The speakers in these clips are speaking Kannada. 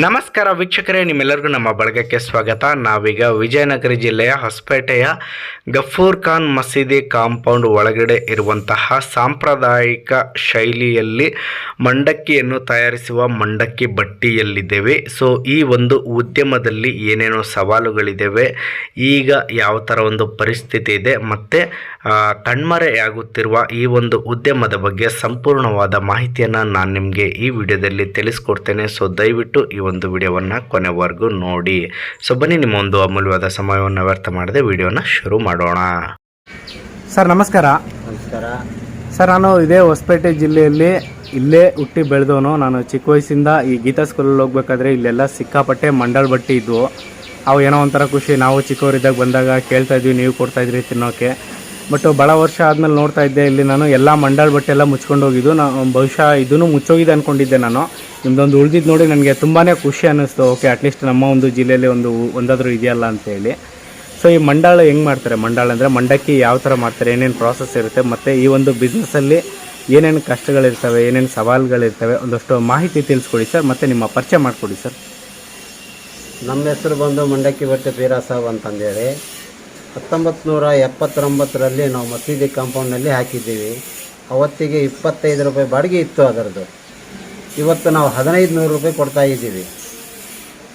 ನಮಸ್ಕಾರ ವೀಕ್ಷಕರೇ, ನಿಮ್ಮೆಲ್ಲರಿಗೂ ನಮ್ಮ ಬಳಗಕ್ಕೆ ಸ್ವಾಗತ. ನಾವೀಗ ವಿಜಯನಗರ ಜಿಲ್ಲೆಯ ಹೊಸಪೇಟೆಯ ಗಫೂರ್ ಖಾನ್ ಮಸೀದಿ ಕಾಂಪೌಂಡ್ ಒಳಗಡೆ ಇರುವಂತಹ ಸಾಂಪ್ರದಾಯಿಕ ಶೈಲಿಯಲ್ಲಿ ಮಂಡಕ್ಕಿಯನ್ನು ತಯಾರಿಸುವ ಮಂಡಕ್ಕಿ ಬಟ್ಟಿಯಲ್ಲಿದ್ದೇವೆ. ಸೊ ಈ ಒಂದು ಉದ್ಯಮದಲ್ಲಿ ಏನೇನೋ ಸವಾಲುಗಳಿದ್ದಾವೆ ಈಗ ಯಾವ ಥರ ಒಂದು ಪರಿಸ್ಥಿತಿ ಇದೆ, ಮತ್ತು ಕಣ್ಮರೆಯಾಗುತ್ತಿರುವ ಈ ಒಂದು ಉದ್ಯಮದ ಬಗ್ಗೆ ಸಂಪೂರ್ಣವಾದ ಮಾಹಿತಿಯನ್ನು ನಾನು ನಿಮಗೆ ಈ ವಿಡಿಯೋದಲ್ಲಿ ತಿಳಿಸ್ಕೊಡ್ತೇನೆ. ಸೊ ದಯವಿಟ್ಟು ಒಂದು ವಿಡಿಯೋವನ್ನು ಕೊನೆವರೆಗೂ ನೋಡಿ. ಸೊ ಬನ್ನಿ ನಿಮ್ಮ ಒಂದು ಅಮೂಲ್ಯವಾದ ಸಮಯವನ್ನು ವ್ಯರ್ಥ ಮಾಡದೆ ವಿಡಿಯೋನ ಶುರು ಮಾಡೋಣ. ಸರ್ ನಮಸ್ಕಾರ. ನಮಸ್ಕಾರ. ಸರ್ ನಾನು ಇದೇ ಹೊಸಪೇಟೆ ಜಿಲ್ಲೆಯಲ್ಲಿ ಇಲ್ಲೇ ಹುಟ್ಟಿ ಬೆಳೆದವನು. ನಾನು ಚಿಕ್ಕ ವಯಸ್ಸಿಂದ ಈ ಗೀತಾ ಸ್ಕೂಲಲ್ಲಿ ಹೋಗ್ಬೇಕಾದ್ರೆ ಇಲ್ಲೆಲ್ಲ ಸಿಕ್ಕಾಪಟ್ಟೆ ಮಂಡಲ್ ಬಟ್ಟೆ ಇದ್ವು. ಅವು ಏನೋ ಒಂಥರ ಖುಷಿ. ನಾವು ಚಿಕ್ಕವರಿದ್ದಾಗ ಬಂದಾಗ ಕೇಳ್ತಾ ಇದ್ವಿ ನೀವು ಕೊಡ್ತಾಯಿದ್ರಿ ತಿನ್ನೋಕ್ಕೆ ತಿನ್ನೋಕೆ. ಬಟ್ ಭಾಳ ವರ್ಷ ಆದಮೇಲೆ ನೋಡ್ತಾ ಇದ್ದೆ, ಇಲ್ಲಿ ನಾನು ಎಲ್ಲ ಮಂಡಾಳ ಬಟ್ಟೆ ಎಲ್ಲ ಮುಚ್ಕೊಂಡು ಹೋಗಿದ್ದು. ನಾನು ಬಹುಶಃ ಇದನ್ನು ಮುಚ್ಚೋಗಿದೆ ಅಂದ್ಕೊಂಡಿದ್ದೆ ನಾನು. ನಿಮ್ಮದೊಂದು ಉಳಿದಿದ್ದು ನೋಡಿ ನನಗೆ ತುಂಬಾ ಖುಷಿ ಅನ್ನಿಸ್ತು. ಓಕೆ ಅಟ್ಲೀಸ್ಟ್ ನಮ್ಮ ಒಂದು ಜಿಲ್ಲೆಯಲ್ಲಿ ಒಂದು ಒಂದಾದರೂ ಇದೆಯಲ್ಲ ಅಂತೇಳಿ ಸೊ ಈ ಮಂಡಾಳ ಹೆಂಗೆ ಮಾಡ್ತಾರೆ? ಮಂಡಾಳ ಅಂದರೆ ಮಂಡಕ್ಕಿ ಯಾವ ಥರ ಮಾಡ್ತಾರೆ? ಏನೇನು ಪ್ರಾಸೆಸ್ ಇರುತ್ತೆ? ಮತ್ತು ಈ ಒಂದು ಬಿಸ್ನೆಸ್ಸಲ್ಲಿ ಏನೇನು ಕಷ್ಟಗಳಿರ್ತವೆ? ಏನೇನು ಸವಾಲುಗಳಿರ್ತವೆ? ಒಂದಷ್ಟು ಮಾಹಿತಿ ತಿಳಿಸ್ಕೊಡಿ ಸರ್. ಮತ್ತು ನಿಮ್ಮ ಪರಿಚಯ ಮಾಡಿಕೊಡಿ ಸರ್. ನಮ್ಮ ಹೆಸರು ಬಂದು ಮಂಡಕ್ಕಿ ಬಟ್ಟೆ ಪೀರಾ ಸಾಬ್ ಅಂತಂದೇಳಿ. ಹತ್ತೊಂಬತ್ತು ನೂರ ಎಪ್ಪತ್ತೊಂಬತ್ತರಲ್ಲಿ ನಾವು ಮಸೀದಿ ಕಾಂಪೌಂಡ್ನಲ್ಲಿ ಹಾಕಿದ್ದೀವಿ. ಅವತ್ತಿಗೆ ಇಪ್ಪತ್ತೈದು ರೂಪಾಯಿ ಬಾಡಿಗೆ ಇತ್ತು ಅದರದ್ದು. ಇವತ್ತು ನಾವು ಹದಿನೈದು ನೂರು ರೂಪಾಯಿ ಕೊಡ್ತಾ ಇದ್ದೀವಿ.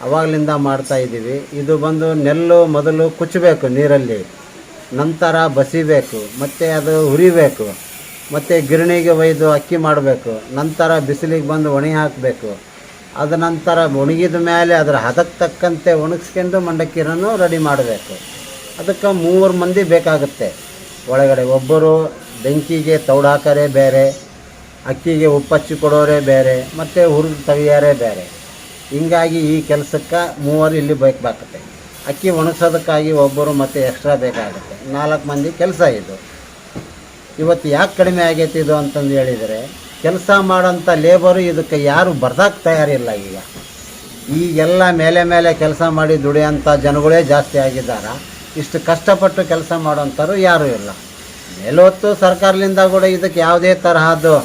ಅವಾಗಲಿಂದ ಮಾಡ್ತಾ ಇದ್ದೀವಿ. ಇದು ಬಂದು ನೆಲ್ಲು ಮೊದಲು ಕುಚ್ಚಬೇಕು ನೀರಲ್ಲಿ. ನಂತರ ಬಸಿಬೇಕು ಮತ್ತು ಅದು ಹುರಿಬೇಕು, ಮತ್ತು ಗಿರಣಿಗೆ ಒಯ್ದು ಅಕ್ಕಿ ಮಾಡಬೇಕು, ನಂತರ ಬಿಸಿಲಿಗೆ ಬಂದು ಒಣಗಿ ಹಾಕಬೇಕು. ಅದ ನಂತರ ಒಣಗಿದ ಮೇಲೆ ಅದರ ಹದಕ್ಕೆ ತಕ್ಕಂತೆ ಒಣಗಿಸ್ಕೊಂಡು ಮಂಡಕ್ಕಿರನ್ನು ರೆಡಿ ಮಾಡಬೇಕು. ಅದಕ್ಕೆ ಮೂವರು ಮಂದಿ ಬೇಕಾಗುತ್ತೆ. ಒಳಗಡೆ ಒಬ್ಬರು ಬೆಂಕಿಗೆ ತೌಡಾಕರೆ ಬೇರೆ, ಅಕ್ಕಿಗೆ ಉಪ್ಪಚ್ಚಿ ಕೊಡೋರೇ ಬೇರೆ, ಮತ್ತು ಹುರಿದು ತವಿಯಾರೇ ಬೇರೆ. ಹೀಗಾಗಿ ಈ ಕೆಲಸಕ್ಕೆ ಮೂವರು ಇಲ್ಲಿ ಬೇಕಾಗುತ್ತೆ ಅಕ್ಕಿ ಒಣಗಿಸೋದಕ್ಕಾಗಿ ಒಬ್ಬರು ಮತ್ತು ಎಕ್ಸ್ಟ್ರಾ ಬೇಕಾಗುತ್ತೆ. ನಾಲ್ಕು ಮಂದಿ ಕೆಲಸ ಇದು. ಇವತ್ತು ಯಾಕೆ ಕಡಿಮೆ ಆಗೈತೆ ಇದು ಅಂತಂದು ಹೇಳಿದರೆ, ಕೆಲಸ ಮಾಡೋಂಥ ಲೇಬರು ಇದಕ್ಕೆ ಯಾರು ಬರ್ದಾಕ್ ತಯಾರಿಲ್ಲ ಈಗ. ಈಗೆಲ್ಲ ಮೇಲೆ ಮೇಲೆ ಕೆಲಸ ಮಾಡಿ ದುಡಿಯೋಂಥ ಜನಗಳೇ ಜಾಸ್ತಿ ಆಗಿದ್ದಾರೆ? ಇಷ್ಟು ಕಷ್ಟಪಟ್ಟು ಕೆಲಸ ಮಾಡೋಂಥವ್ರು ಯಾರೂ ಇಲ್ಲ. ಮೇಲೊತ್ತು ಸರ್ಕಾರದಿಂದ ಕೂಡ ಇದಕ್ಕೆ ಯಾವುದೇ ತರಹದ್ದು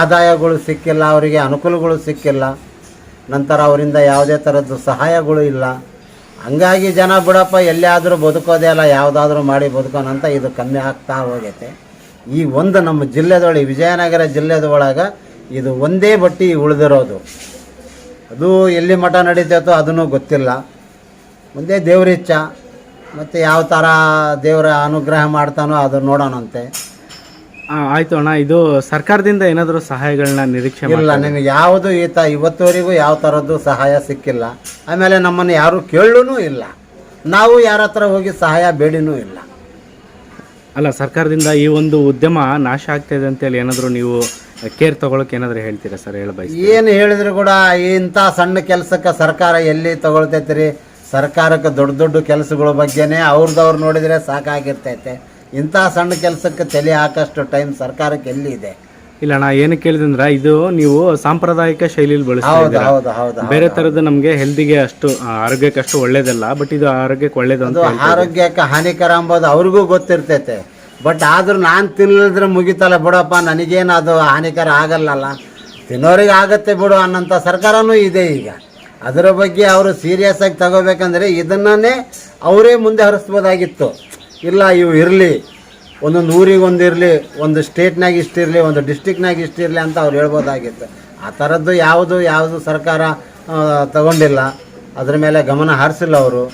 ಆದಾಯಗಳು ಸಿಕ್ಕಿಲ್ಲ, ಅವರಿಗೆ ಅನುಕೂಲಗಳು ಸಿಕ್ಕಿಲ್ಲ. ನಂತರ ಅವರಿಂದ ಯಾವುದೇ ಥರದ್ದು ಸಹಾಯಗಳು ಇಲ್ಲ. ಹಂಗಾಗಿ ಜನ, ಬಿಡಪ್ಪ, ಎಲ್ಲಿಯಾದರೂ ಬದುಕೋದೇ ಅಲ್ಲ, ಯಾವುದಾದ್ರೂ ಮಾಡಿ ಬದುಕೋಣಂತ ಇದು ಕಮ್ಮಿ ಆಗ್ತಾ ಹೋಗೈತೆ. ಈ ಒಂದು ನಮ್ಮ ಜಿಲ್ಲೆದೊಳಗೆ, ವಿಜಯನಗರ ಜಿಲ್ಲೆದೊಳಗೆ ಇದು ಒಂದೇ ಬಟ್ಟಿ ಉಳಿದಿರೋದು. ಅದು ಎಲ್ಲಿ ಮಠ ನಡೀತೈತೋ ಅದನ್ನು ಗೊತ್ತಿಲ್ಲ. ಒಂದೇ ದೇವ್ರಿಚ್ಛ. ಮತ್ತು ಯಾವ ಥರ ದೇವರ ಅನುಗ್ರಹ ಮಾಡ್ತಾನೋ ಅದು ನೋಡೋಣಂತೆ. ಆಯಿತು ಅಣ್ಣ ಇದು ಸರ್ಕಾರದಿಂದ ಏನಾದರೂ ಸಹಾಯಗಳನ್ನ ನಿರೀಕ್ಷೆ ಇಲ್ಲ ನಿಮಗೆ ಯಾವುದು ಈತ ಇವತ್ತುವರೆಗೂ ಯಾವ ಥರದ್ದು ಸಹಾಯ ಸಿಕ್ಕಿಲ್ಲ. ಆಮೇಲೆ ನಮ್ಮನ್ನು ಯಾರೂ ಕೇಳೂ ಇಲ್ಲ. ನಾವು ಯಾರ ಹತ್ರ ಹೋಗಿ ಸಹಾಯ ಬೇಡಿನೂ ಇಲ್ಲ. ಅಲ್ಲ ಸರ್ಕಾರದಿಂದ ಈ ಒಂದು ಉದ್ಯಮ ನಾಶ ಆಗ್ತಾ ಇದೆ ಅಂತೇಳಿ ಏನಾದರೂ ನೀವು ಕೇರ್ ತಗೊಳಕ್ಕೆ ಏನಾದರೂ ಹೇಳ್ತೀರಾ ಸರ್ ಹೇಳಬಯಸಿ ಏನು ಹೇಳಿದ್ರು ಕೂಡ ಇಂಥ ಸಣ್ಣ ಕೆಲಸಕ್ಕೆ ಸರ್ಕಾರ ಎಲ್ಲಿ ತಗೊಳ್ತೈತೆ ಸರ್ಕಾರಕ್ಕೆ ದೊಡ್ಡ ದೊಡ್ಡ ಕೆಲಸಗಳ ಬಗ್ಗೆನೇ ಅವ್ರದ್ದವ್ರು ನೋಡಿದರೆ ಸಾಕಾಗಿರ್ತೈತೆ. ಇಂಥ ಸಣ್ಣ ಕೆಲಸಕ್ಕೆ ತಲೆ ಹಾಕಷ್ಟು ಟೈಮ್ ಸರ್ಕಾರಕ್ಕೆ ಎಲ್ಲಿ ಇದೆ ಇಲ್ಲ ನಾ ಏನು ಕೇಳಿದಂದ್ರೆ ಇದು ನೀವು ಸಾಂಪ್ರದಾಯಿಕ ಶೈಲಿಯಲ್ಲಿ ಬಳಸ್ತಾ ಹೌದು ಹೌದು ಹೌದು ಬೇರೆ ತರದ ನಮಗೆ ಹೆಲ್ದಿಗೆ ಅಷ್ಟು ಆರೋಗ್ಯಕ್ಕೆ ಅಷ್ಟು ಒಳ್ಳೇದಲ್ಲ ಬಟ್ ಇದು ಆರೋಗ್ಯಕ್ಕೆ ಒಳ್ಳೇದು ಅಂತ ಆರೋಗ್ಯಕ್ಕೆ ಹಾನಿಕರ ಅಂಬೋದು ಅವ್ರಿಗೂ ಗೊತ್ತಿರ್ತೈತೆ. ಬಟ್ ಆದ್ರೂ ನಾನು ತಿನ್ನಲಿದ್ರೆ ಮುಗಿತಲ್ಲ ಬಿಡಪ್ಪ ನನಗೇನು ಅದು ಹಾನಿಕರ ಆಗಲ್ಲಲ್ಲ. ತಿನ್ನೋರಿಗೆ ಆಗತ್ತೆ ಬಿಡು ಅನ್ನೋಂಥ ಸರ್ಕಾರನೂ ಇದೆ ಈಗ. ಅದರ ಬಗ್ಗೆ ಅವರು ಸೀರಿಯಸ್ ಆಗಿ ತಗೋಬೇಕಂದ್ರೆ ಇದನ್ನೇ ಅವರೇ ಮುಂದೆ ಹರಿಸ್ಬೋದಾಗಿತ್ತು. ಇಲ್ಲ, ಇವು ಇರಲಿ ಒಂದೊಂದು ಊರಿಗೆ ಒಂದು ಇರಲಿ, ಒಂದು ಸ್ಟೇಟ್ನಾಗ ಇಷ್ಟಿರಲಿ ಒಂದು ಡಿಸ್ಟಿಕ್ನಾಗ ಇಷ್ಟಿರಲಿ ಅಂತ ಅವ್ರು ಹೇಳ್ಬೋದಾಗಿತ್ತು. ಆ ಥರದ್ದು ಯಾವುದು ಯಾವುದು ಸರ್ಕಾರ ತಗೊಂಡಿಲ್ಲ. ಅದ್ರ ಮೇಲೆ ಗಮನ ಹರಿಸಿಲ್ಲ ಅವರು.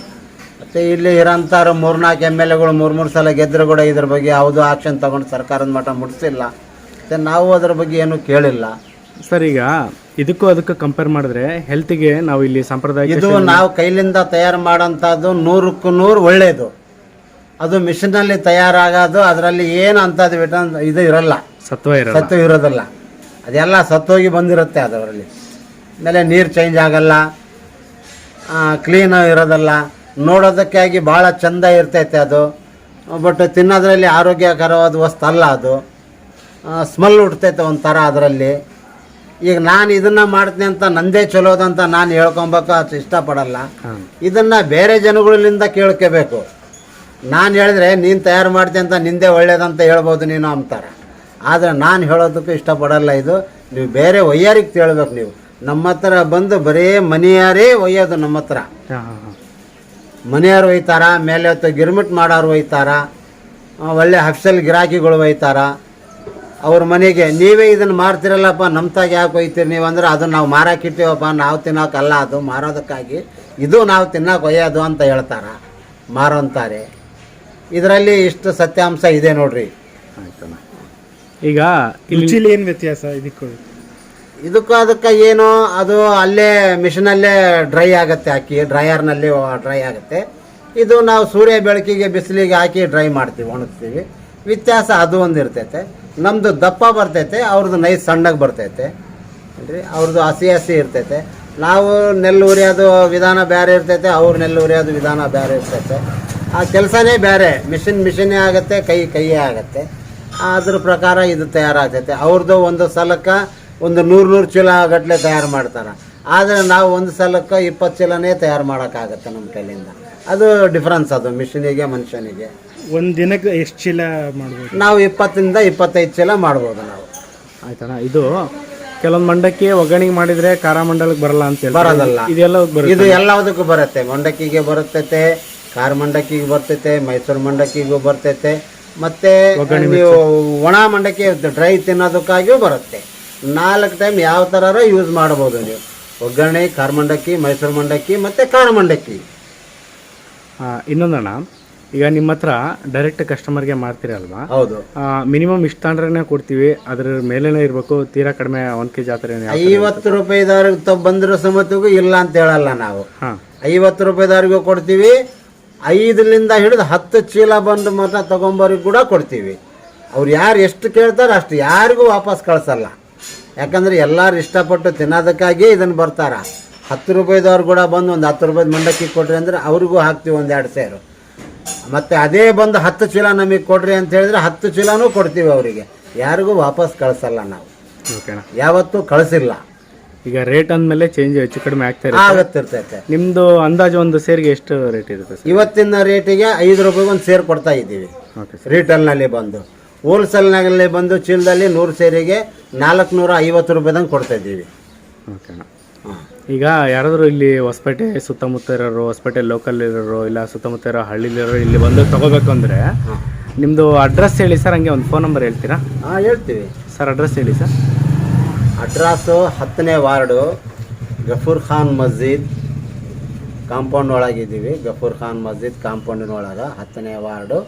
ಮತ್ತು ಇಲ್ಲಿ ಇರೋಂಥವ್ರು ಮೂರ್ನಾಲ್ಕು ಎಂ ಎಲ್ ಎಗಳು ಮೂರು ಮೂರು ಸಲ ಗೆದ್ದರು ಕೂಡ ಇದ್ರ ಬಗ್ಗೆ ಯಾವುದೂ ಆಕ್ಷನ್ ತೊಗೊಂಡು ಸರ್ಕಾರದ ಮಟ್ಟ ಮುಟ್ಟಿಸಿಲ್ಲ ಮತ್ತು ನಾವು ಅದ್ರ ಬಗ್ಗೆ ಏನೂ ಕೇಳಿಲ್ಲ. ಸರ್, ಈಗ ಇದಕ್ಕೂ ಅದಕ್ಕೂ ಕಂಪೇರ್ ಮಾಡಿದ್ರೆ ಹೆಲ್ತ್ಗೆ ನಾವು ಇಲ್ಲಿ ಸಂಪ್ರದಾಯ ಇದು ನಾವು ಕೈಲಿಂದ ತಯಾರು ಮಾಡೋಂಥದ್ದು ನೂರಕ್ಕೂ ನೂರು ಒಳ್ಳೆಯದು. ಅದು ಮಿಷಿನಲ್ಲಿ ತಯಾರಾಗೋದು ಅದರಲ್ಲಿ ಏನು ಅಂಥದ್ದು ವಿಟಮಿನ್ ಇದು ಇರಲ್ಲ. ಸತ್ವ ಇರಲ್ಲ. ಸತ್ವ ಇರೋದಿಲ್ಲ. ಅದೆಲ್ಲ ಸತ್ತೋಗಿ ಬಂದಿರುತ್ತೆ ಅದರಲ್ಲಿ. ಆಮೇಲೆ ನೀರು ಚೇಂಜ್ ಆಗಲ್ಲ ಕ್ಲೀನ್ ಇರೋದಲ್ಲ. ನೋಡೋದಕ್ಕಾಗಿ ಭಾಳ ಚಂದ ಇರ್ತೈತೆ ಅದು. ಬಟ್ ತಿನ್ನೋದ್ರಲ್ಲಿ ಆರೋಗ್ಯಕರವಾದ ವಸ್ತು ಅಲ್ಲ ಅದು. ಸ್ಮೆಲ್ ಹುಡ್ತೈತೆ ಒಂಥರ ಅದರಲ್ಲಿ. ಈಗ ನಾನು ಇದನ್ನ ಮಾಡ್ತೀನಿ ಅಂತ ನಂದೇ ಚಲೋದಂತ ನಾನು ಹೇಳ್ಕೊಬೇಕು ಅದು ಇಷ್ಟಪಡಲ್ಲ. ಇದನ್ನ ಬೇರೆ ಜನಗಳಿಂದ ಕೇಳ್ಕೋಬೇಕು. ನಾನು ಹೇಳಿದ್ರೆ ನೀನು ತಯಾರು ಮಾಡ್ತೀನಿ ಅಂತ ನಿಂದೆ ಒಳ್ಳೇದಂತ ಹೇಳ್ಬೋದು ನೀನು ಅಂತಾರೆ ಆದರೆ ನಾನು ಹೇಳೋದಕ್ಕೂ ಇಷ್ಟಪಡಲ್ಲ ಇದು. ನೀವು ಬೇರೆ ಒಯ್ಯಾರಿಗೆ ತಿಳ್ಬೇಕು ನೀವು. ನಮ್ಮ ಹತ್ರ ಬಂದು ಬರೀ ಮನೆಯಾರೇ ಒಯ್ಯೋದು ನಮ್ಮ ಹತ್ರ. ಮನೆಯವ್ರು ಒಯ್ತಾರ ಮೇಲೆ ಹೊತ್ತು ಗಿರ್ಮಿಟ್ ಮಾಡೋರು ಒಯ್ತಾರ ಒಳ್ಳೆ ಹಫ್ಸಲ್ ಗಿರಾಕಿಗಳು ಒಯ್ತಾರ. ಅವ್ರ ಮನೆಗೆ ನೀವೇ ಇದನ್ನು ಮಾರ್ತಿರಲ್ಲಪ್ಪ ನಮ್ಮ ತಾಗ ಯಾಕೆ ಒಯ್ತೀರಿ ನೀವು ಅಂದ್ರೆ ಅದನ್ನು ನಾವು ಮಾರಾಕಿಟ್ಟಿವಪ್ಪ ನಾವು ತಿನ್ನೋಕ್ಕಲ್ಲ ಅದು ಮಾರೋದಕ್ಕಾಗಿ ಇದು ನಾವು ತಿನ್ನೋಕೆ ಒಯ್ಯೋದು ಅಂತ ಹೇಳ್ತಾರ. ಮಾರೋಂತಾರೆ. ಇದರಲ್ಲಿ ಇಷ್ಟು ಸತ್ಯಾಂಶ ಇದೆ ನೋಡ್ರಿ. ಈಗ ರುಚಿಲಿ ಏನು ವ್ಯತ್ಯಾಸ ಇದಕ್ಕೂ? ಇದಕ್ಕೂ ಅದಕ್ಕೆ ಏನು ಅದು ಅಲ್ಲೇ ಮಿಷಿನಲ್ಲೇ ಡ್ರೈ ಆಗುತ್ತೆ ಹಾಕಿ ಡ್ರೈಯರ್ನಲ್ಲಿ ಡ್ರೈ ಆಗುತ್ತೆ. ಇದು ನಾವು ಸೂರ್ಯ ಬೆಳಕಿಗೆ ಬಿಸಿಲಿಗೆ ಹಾಕಿ ಡ್ರೈ ಮಾಡ್ತೀವಿ ಒಣಗ್ತೀವಿ. ವ್ಯತ್ಯಾಸ ಅದು ಒಂದು ಇರ್ತೈತೆ ನಮ್ಮದು ದಪ್ಪ ಬರ್ತೈತೆ, ಅವ್ರದ್ದು ನೈಸ್ ಸಣ್ಣಗೆ ಬರ್ತೈತೆ. ಏನ್ರಿ? ಅವ್ರದ್ದು ಹಸಿ ಹಸಿ ಇರ್ತೈತೆ. ನಾವು ನೆಲ್ಲು ಉರಿಯೋದು ವಿಧಾನ ಬೇರೆ ಇರ್ತೈತೆ, ಅವ್ರ ನೆಲ್ಲು ಉರಿಯೋದು ವಿಧಾನ ಬೇರೆ ಇರ್ತೈತೆ. ಆ ಕೆಲಸನೇ ಬೇರೆ ಮಿಷಿನ್ ಮಿಷಿನೇ ಆಗುತ್ತೆ, ಕೈ ಕೈಯೇ ಆಗುತ್ತೆ. ಅದ್ರ ಪ್ರಕಾರ ಇದು ತಯಾರಾಗ್ತೈತೆ. ಅವ್ರದ್ದು ಒಂದು ಸಲಕ್ಕೆ ಒಂದು ನೂರು ನೂರು ಚೀಲ ಗಟ್ಟಲೆ ತಯಾರು ಮಾಡ್ತಾರೆ. ಆದರೆ ನಾವು ಒಂದು ಸಲಕ್ಕೆ ಇಪ್ಪತ್ತು ಚೀಲನೇ ತಯಾರು ಮಾಡೋಕ್ಕಾಗತ್ತೆ ನಮ್ಮ ಕೈಲಿಂದ. ಅದು ಡಿಫ್ರೆನ್ಸ್ ಅದು, ಮಿಷಿನಿಗೆ ಮನುಷ್ಯನಿಗೆ. ಒಂದು ದಿನಕ್ಕೆ ಎಷ್ಟು ಚೀಲ ಮಾಡ್ಬೋದು? ನಾವು ಇಪ್ಪತ್ತರಿಂದ ಇಪ್ಪತ್ತೈದು ಚೀಲ ಮಾಡ್ಬೋದು ನಾವು. ಆಯ್ತಣ್ಣ ಇದು ಕೆಲವೊಂದು ಮಂಡಕ್ಕಿ ಒಗ್ಗರಣೆಗೆ ಮಾಡಿದ್ರೆ ಖಾರ ಮಂಡಲಕ್ಕೆ ಬರಲ್ಲ ಅಂತ ಹೇಳಿ ಬರೋದಲ್ಲ ಇದೆಲ್ಲ ಬರುತ್ತೆ? ಇದು ಎಲ್ಲದಕ್ಕೂ ಬರುತ್ತೆ. ಮಂಡಕ್ಕಿಗೆ ಬರುತ್ತೈತೆ ಖಾರ ಮಂಡಕ್ಕಿಗೆ ಬರ್ತೈತೆ ಮೈಸೂರು ಮಂಡಕ್ಕಿಗೂ ಬರ್ತೈತೆ. ಮತ್ತೆ ನೀವು ಒಣ ಮಂಡಕ್ಕಿ ಡ್ರೈ ತಿನ್ನೋದಕ್ಕಾಗಿಯೂ ಬರುತ್ತೆ. ನಾಲ್ಕು ಟೈಮ್ ಯಾವ ಥರ ಯೂಸ್ ಮಾಡ್ಬೋದು ನೀವು. ಒಗ್ಗರಣೆ ಖಾರ ಮಂಡಕ್ಕಿ ಮೈಸೂರು ಮಂಡಕ್ಕಿ ಮತ್ತೆ ಖಾರ ಮಂಡಕ್ಕಿ. ಇನ್ನೊಂದಣ್ಣ ಈಗ ನಿಮ್ಮ ಹತ್ರ ಡೈರೆಕ್ಟ್ ಕಸ್ಟಮರ್ಗೆ ಮಾಡ್ತೀರಲ್ವಾ ಹೌದು. ಮಿನಿಮಮ್ ಇಷ್ಟು ಅಂದ್ರೆ ಕೊಡ್ತೀವಿ ಅದ್ರ ಮೇಲೇನೆ ಇರಬೇಕು ತೀರಾ ಕಡಿಮೆ ಒಂದು ಕೆಜಿ ಜಿ ಆ ರೂಪಾಯಿ ಏನು ಐವತ್ತು ರೂಪಾಯಿದವ್ರಿಗೆ ಬಂದಿರೋ ಸಮೇತಿಗೂ ಇಲ್ಲ ಅಂತ ಹೇಳಲ್ಲ ನಾವು. ಐವತ್ತು ರೂಪಾಯಿದವ್ರಿಗೂ ಕೊಡ್ತೀವಿ ಐದರಿಂದ ಹಿಡಿದು ಹತ್ತು ಚೀಲ ಬಂದು ಮಾತ್ರ ತಗೊಂಬರಿಗೆ ಕೂಡ ಕೊಡ್ತೀವಿ. ಅವ್ರು ಯಾರು ಎಷ್ಟು ಕೇಳ್ತಾರೋ ಅಷ್ಟು ಯಾರಿಗೂ ವಾಪಸ್ ಕಳಿಸಲ್ಲ. ಯಾಕಂದ್ರೆ ಎಲ್ಲರೂ ಇಷ್ಟಪಟ್ಟು ತಿನ್ನೋದಕ್ಕಾಗಿ ಇದನ್ನು ಬರ್ತಾರ. ಹತ್ತು ರೂಪಾಯಿದವ್ರು ಕೂಡ ಬಂದು ಒಂದು ಹತ್ತು ರೂಪಾಯಿ ಮಂಡಕ್ಕಿ ಕೊಟ್ರಿ ಅಂದ್ರೆ ಅವ್ರಿಗೂ ಹಾಕ್ತೀವಿ ಒಂದು ಎರಡು ಸೇರು. ಮತ್ತು ಅದೇ ಬಂದು ಹತ್ತು ಚೀಲ ನಮಗೆ ಕೊಡ್ರಿ ಅಂತ ಹೇಳಿದ್ರೆ ಹತ್ತು ಚೀಲನೂ ಕೊಡ್ತೀವಿ ಅವರಿಗೆ. ಯಾರಿಗೂ ವಾಪಸ್ ಕಳಿಸಲ್ಲ ನಾವು. ಓಕೆನಾ ಯಾವತ್ತೂ ಕಳಿಸಿಲ್ಲ. ಈಗ ರೇಟ್ ಅಂದಮೇಲೆ ಚೇಂಜ್ ಹೆಚ್ಚು ಕಡಿಮೆ ಆಗ್ತಾ ಇರುತ್ತೆ. ಆಗತ್ತಿರ್ತೈತೆ. ನಿಮ್ಮದು ಅಂದಾಜು ಒಂದು ಸೇರಿಗೆ ಎಷ್ಟು ರೇಟ್ ಇರುತ್ತೆ ಸರ್? ಇವತ್ತಿನ ರೇಟಿಗೆ ಐದು ರೂಪಾಯಿಗೆ ಒಂದು ಸೇರ್ ಕೊಡ್ತಾ ಇದ್ದೀವಿ. Okay sir. ರಿಟೇಲ್ನಲ್ಲಿ ಬಂದು. ಹೋಲ್ಸೇಲ್ನಲ್ಲಿ ಬಂದು ಚೀಲದಲ್ಲಿ ನೂರು ಸೇರಿಗೆ ನಾಲ್ಕು ನೂರ ಐವತ್ತು ರೂಪಾಯಿದಂಗೆ ಕೊಡ್ತಾ ಇದ್ದೀವಿ. ಓಕೆಣ್ಣ ಈಗ ಯಾರಾದರೂ ಇಲ್ಲಿ ಹೊಸಪೇಟೆ ಸುತ್ತಮುತ್ತ ಇರೋರು ಹೊಸಪೇಟೆ ಲೋಕಲ್ ಇರೋರು ಇಲ್ಲ ಸುತ್ತಮುತ್ತ ಇರೋ ಹಳ್ಳಿಲಿರೋರು ಇಲ್ಲಿ ಬಂದು ತಗೋಬೇಕು ಅಂದರೆ ನಿಮ್ಮದು ಅಡ್ರೆಸ್ ಹೇಳಿ ಸರ್ ಹಂಗೆ ಒಂದು ಫೋನ್ ನಂಬರ್ ಹೇಳ್ತೀರಾ? ಹಾಂ ಹೇಳ್ತೀವಿ. ಸರ್ ಅಡ್ರೆಸ್ ಹೇಳಿ ಸರ್. ಅಡ್ರಸ್ಸು ಹತ್ತನೇ ವಾರ್ಡು ಗಫೂರ್ ಖಾನ್ ಮಸ್ಜಿದ್ ಕಾಂಪೌಂಡ್ ಒಳಗಿದ್ದೀವಿ. ಗಫೂರ್ ಖಾನ್ ಮಸ್ಜಿದ್ ಕಾಂಪೌಂಡಿನ ಒಳಗೆ ಹತ್ತನೇ ವಾರ್ಡು.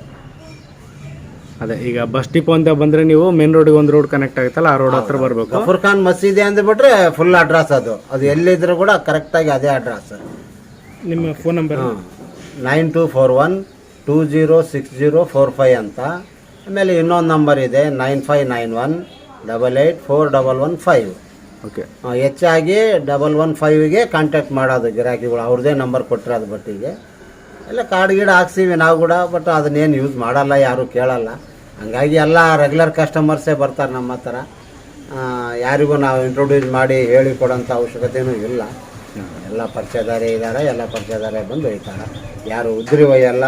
ಅದೇ ಈಗ ಬಸ್ ಡಿಪೋ ಅಂತ ಬಂದ್ರೆ ನೀವು ಮೇನ್ ರೋಡ್ ಒಂದು ರೋಡ್ ಕನೆಕ್ಟ್ ಆಗುತ್ತಲ್ಲ ಆ ರೋಡ್ ಹತ್ರ ಬರಬೇಕು. ಗಫೂರ್ ಖಾನ್ ಮಸೀದಿ ಅಂದ್ಬಿಟ್ರೆ ಫುಲ್ ಅಡ್ರೆಸ್ ಅದು. ಅದು ಎಲ್ಲಿದ್ರು ಕೂಡ ಕರೆಕ್ಟಾಗಿ ಅದೇ ಅಡ್ರೆಸ್ ನಿಮ್ಮ phone number nine two four one two zero six zero four five ಅಂತ. ಆಮೇಲೆ ಇನ್ನೊಂದು ನಂಬರ್ ಇದೆ nine five nine one double eight four double one five okay ಹೆಚ್ಚಾಗಿ ಡಬಲ್ ಒನ್ ಫೈವ್ಗೆ ಕಾಂಟ್ಯಾಕ್ಟ್ ಮಾಡೋದು ಗಿರಾಕಿಗಳು. ಅವ್ರದ್ದೇ ನಂಬರ್ ಕೊಟ್ಟಿರೋದು ಬಟ್ಟಿಗೆ. ಎಲ್ಲ ಕಾರ್ಡ್ ಗೀಡ್ ಹಾಕ್ಸಿವಿ ನಾವು ಕೂಡ ಬಟ್ ಅದನ್ನೇನು ಯೂಸ್ ಮಾಡಲ್ಲ ಯಾರೂ ಕೇಳಲ್ಲ. ಹಂಗಾಗಿ ಎಲ್ಲ ರೆಗ್ಯುಲರ್ ಕಸ್ಟಮರ್ಸೇ ಬರ್ತಾರೆ ನಮ್ಮ ಹತ್ರ. ಯಾರಿಗೂ ನಾವು ಇಂಟ್ರೊಡ್ಯೂಸ್ ಮಾಡಿ ಹೇಳಿ ಕೊಡೋಂಥ ಅವಶ್ಯಕತೆಯೂ ಇಲ್ಲ. ಎಲ್ಲ ಪರಿಚಯದಾರೆ ಇದ್ದಾರೆ ಎಲ್ಲ ಪರಿಚಯದಾರೆ ಬಂದು ಒಯ್ತಾರೆ ಯಾರು ಉದ್ರಿ ಒಯ್ಯಲ್ಲ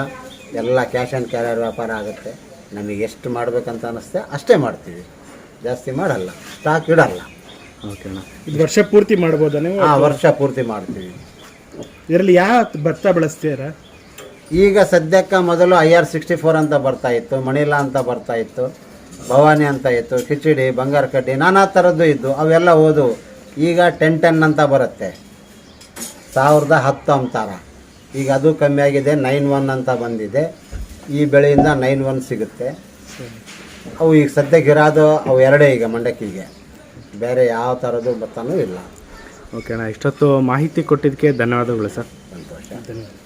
ಎಲ್ಲ ಕ್ಯಾಶ್ ಆ್ಯಂಡ್ ಕ್ಯಾರಿಯರ್ ವ್ಯಾಪಾರ ಆಗುತ್ತೆ. ನಮಗೆ ಎಷ್ಟು ಮಾಡಬೇಕಂತ ಅನ್ನಿಸ್ತೆ ಅಷ್ಟೇ ಮಾಡ್ತೀವಿ. ಜಾಸ್ತಿ ಮಾಡಲ್ಲ ಸ್ಟಾಕ್ ಇಡಲ್ಲ. ಓಕೆ ಅಣ್ಣ. ಇದು ವರ್ಷ ಪೂರ್ತಿ ಮಾಡ್ಬೋದಾ ನೀವು? ಆ ವರ್ಷ ಪೂರ್ತಿ ಮಾಡ್ತೀವಿ. ಇದರಲ್ಲಿ ಯಾವ ಭತ್ತ ಬೆಳೆಸ್ತೀರಾ? ಈಗ ಸದ್ಯಕ್ಕೆ ಮೊದಲು ಐ ಆರ್ ಸಿಕ್ಸ್ಟಿ ಫೋರ್ ಅಂತ ಬರ್ತಾ ಇತ್ತು ಮಣಿಲಾ ಅಂತ ಬರ್ತಾ ಇತ್ತು ಭವಾನಿ ಅಂತ ಇತ್ತು ಕಿಚಡಿ ಬಂಗಾರ ಕಡ್ಡಿ ನಾನಾ ಥರದ್ದು ಇದ್ದು ಅವೆಲ್ಲ ಓದು. ಈಗ ಟೆನ್ ಟೆನ್ ಅಂತ ಬರುತ್ತೆ. ಸಾವಿರದ ಹತ್ತು ಅಂತಾರ ಈಗ ಅದು ಕಮ್ಮಿ ಆಗಿದೆ ನೈನ್ ಒನ್ ಅಂತ ಬಂದಿದೆ. ಈ ಬೆಳೆಯಿಂದ ನೈನ್ ಒನ್ ಸಿಗುತ್ತೆ. ಅವು ಈಗ ಸದ್ಯಕ್ಕೆ ಇರೋದು ಅವು ಎರಡೇ ಈಗ ಮಂಡಕ್ಕಿಗೆ. ಬೇರೆ ಯಾವ ಥರದ್ದು ಭತ್ತನೂ ಇಲ್ಲ. ಓಕೆ ಅಣ್ಣ ಇಷ್ಟೊತ್ತು ಮಾಹಿತಿ ಕೊಟ್ಟಿದ್ದಕ್ಕೆ ಧನ್ಯವಾದಗಳು ಸರ್. ಸಂತೋಷ. ಧನ್ಯವಾದ.